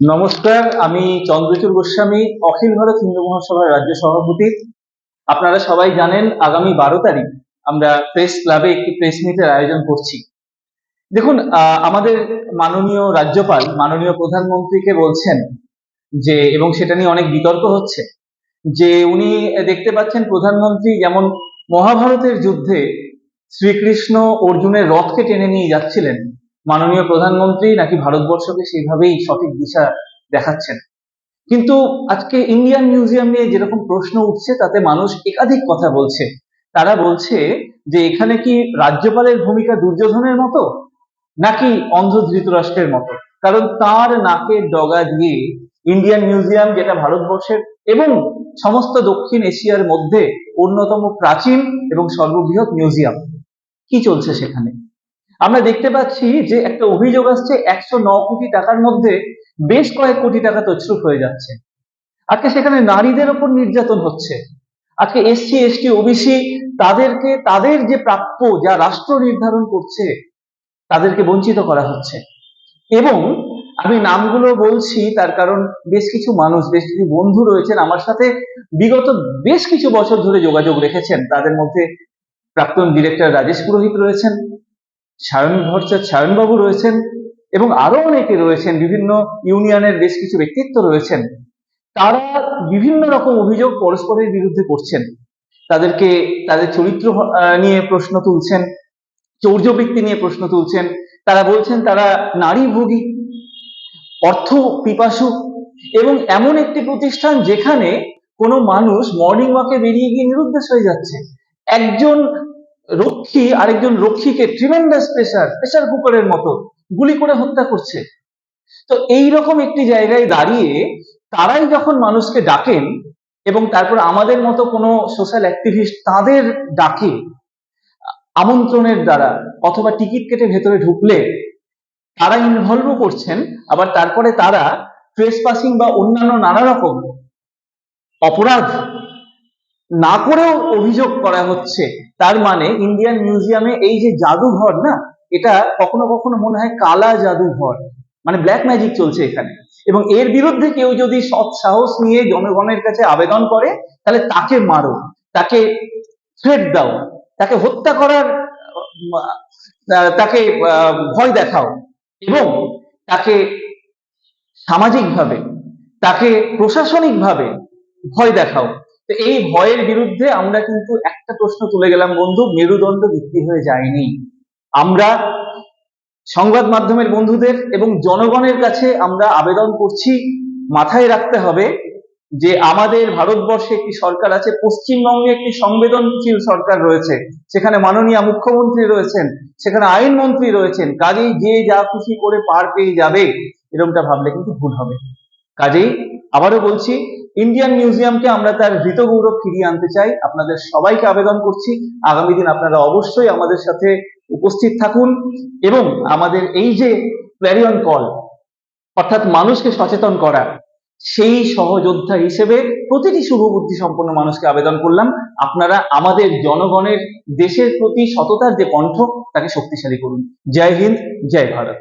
নমস্কার, আমি চন্দ্রচূড় গোস্বামী, অখিল ভারত হিন্দু মহাসভার রাজ্য সভাপতি। আপনারা সবাই জানেন, আগামী বারো তারিখ আমরা প্রেস ক্লাবে একটি প্রেস মিটের আয়োজন করছি। দেখুন আমাদের মাননীয় রাজ্যপাল, মাননীয় প্রধানমন্ত্রীকে বলছেন যে, এবং সেটা নিয়ে অনেক বিতর্ক হচ্ছে, যে উনি দেখতে পাচ্ছেন প্রধানমন্ত্রী যেমন মহাভারতের যুদ্ধে শ্রীকৃষ্ণ অর্জুনের রথকে টেনে নিয়ে যাচ্ছিলেন মাননীয় প্রধানমন্ত্রী নাকি ভারতবর্ষকে সেইভাবেই সঠিক দিশা দেখাচ্ছেন? কিন্তু আজকে ইন্ডিয়ান মিউজিয়াম নিয়ে যেরকম প্রশ্ন উঠছে, তাতে মানুষ একাধিক কথা বলছে। তারা বলছে যে, এখানে কি রাজ্যপালের ভূমিকা দুর্যোধনের মতো? নাকি অন্ধ ধৃতরাষ্ট্রের মতো? কারণ তার নাকের ডগা দিয়ে ইন্ডিয়ান মিউজিয়াম, যেটা ভারতবর্ষের এবং সমস্ত দক্ষিণ এশিয়ার মধ্যে অন্যতম প্রাচীন এবং সর্ববৃহৎ মিউজিয়াম, কি চলছে সেখানে? আমরা দেখতে পাচ্ছি যে একটা অভিযোগ আসছে একশো ন কোটি টাকার মধ্যে বেশ কয়েক কোটি টাকা তছরূপ হয়ে যাচ্ছে। আজকে সেখানে নারীদের ওপর নির্যাতন হচ্ছে। আজকে এসসি, এসটি, ওবিসি তাদেরকে, তাদের যে প্রাপ্য যা রাষ্ট্র নির্ধারণ করছে, তাদেরকে বঞ্চিত করা হচ্ছে। এবং আমি নামগুলো বলছি, তার কারণ বেশ কিছু মানুষ, বেশ কিছু বন্ধু রয়েছেন আমার সাথে, বিগত বেশ কিছু বছর ধরে যোগাযোগ রেখেছেন। তাদের মধ্যে প্রাক্তন ডিরেক্টর রাজেশ পুরোহিত রয়েছেন। সায়ন ভট্টাচার্য সায়নবাবু রয়েছেন এবং আরও অনেকে রয়েছেন, বিভিন্ন ইউনিয়নের বেশ কিছু ব্যক্তিত্ব রয়েছেন। তারা বিভিন্ন রকম অভিযোগ পরস্পরের বিরুদ্ধে করছেন। তাদেরকে, তাদের চরিত্র নিয়ে প্রশ্ন তুলছেন চৌর্যবৃত্তি নিয়ে প্রশ্ন তুলছেন। তারা বলছেন তারা নারী ভোগী, অর্থ পিপাসু এবং এমন একটি প্রতিষ্ঠান যেখানে কোনো মানুষ মর্নিং ওয়াকে বেরিয়ে গিয়ে নিরুদ্দেশ হয়ে যাচ্ছে। একজন রক্ষী, আরেকজন রক্ষীকে ট্রিমেন্ডাস প্রেসার প্রেসার কুকারের মতো গুলি করে হত্যা করছে। তো এই রকম একটি জায়গায় দাঁড়িয়ে তারাই যখন মানুষকে ডাকেন এবং তারপর আমাদের মতো কোনো সোশ্যাল অ্যাক্টিভিস্ট তাদের ডাকে, আমন্ত্রণের দ্বারা অথবা টিকিট কেটে ভেতরে ঢুকলে তারা ইনভলভও করছেন, আবার তারপরে তারা ট্রেস পাসিং বা অন্যান্য নানা রকম অপরাধ না করেও অভিযোগ করা হচ্ছে। তার মানে ইন্ডিয়ান মিউজিয়ামে এই যে জাদুঘর না, এটা কখনো কখনো মনে হয় কালা জাদুঘর মানে ব্ল্যাক ম্যাজিক চলছে এখানে। এবং এর বিরুদ্ধে কেউ যদি সৎ সাহস নিয়ে জনগণের কাছে আবেদন করে, তাহলে তাকে মারো, তাকে থ্রেট দাও, তাকে হত্যা করার তাকে ভয় দেখাও এবং তাকে সামাজিকভাবে, তাকে প্রশাসনিকভাবে ভয় দেখাও। তো এই ভয়ের বিরুদ্ধে আমরা কিন্তু একটা প্রশ্ন তুলে গেলাম, বন্ধু, মেরুদণ্ড বিক্রি হয়ে যায়নি। আমরা সংবাদ মাধ্যমের বন্ধুদের এবং জনগণের কাছে আমরা আবেদন করছি, মাথায় রাখতে হবে যে আমাদের ভারতবর্ষে একটি সরকার আছে, পশ্চিমবঙ্গে একটি সংবেদনশীল সরকার রয়েছে। সেখানে মাননীয় মুখ্যমন্ত্রী রয়েছেন, সেখানে আইনমন্ত্রী রয়েছেন, কাজেই যে যা খুশি করে পার পেয়ে যাবে এরকমটা ভাবলে কিন্তু ভুল হবে। কাজেই আবারও বলছি ইন্ডিয়ান মিউজিয়ামকে আমরা তার হৃত গৌরব ফিরিয়ে আনতে চাই। আপনাদের সবাইকে আবেদন করছি। আগামী দিন আপনারা অবশ্যই আমাদের সাথে উপস্থিত থাকুন এবং আমাদের এই যে ক্ল্যারিয়ন কল অর্থাৎ মানুষকে সচেতন করা, সেই সহযোদ্ধা হিসেবে প্রতিটি শুভবুদ্ধি সম্পন্ন মানুষকে আবেদন করলাম। আপনারা আমাদের জনগণের দেশের প্রতি সততার যে কণ্ঠ, তাকে শক্তিশালী করুন। জয় হিন্দ, জয় ভারত।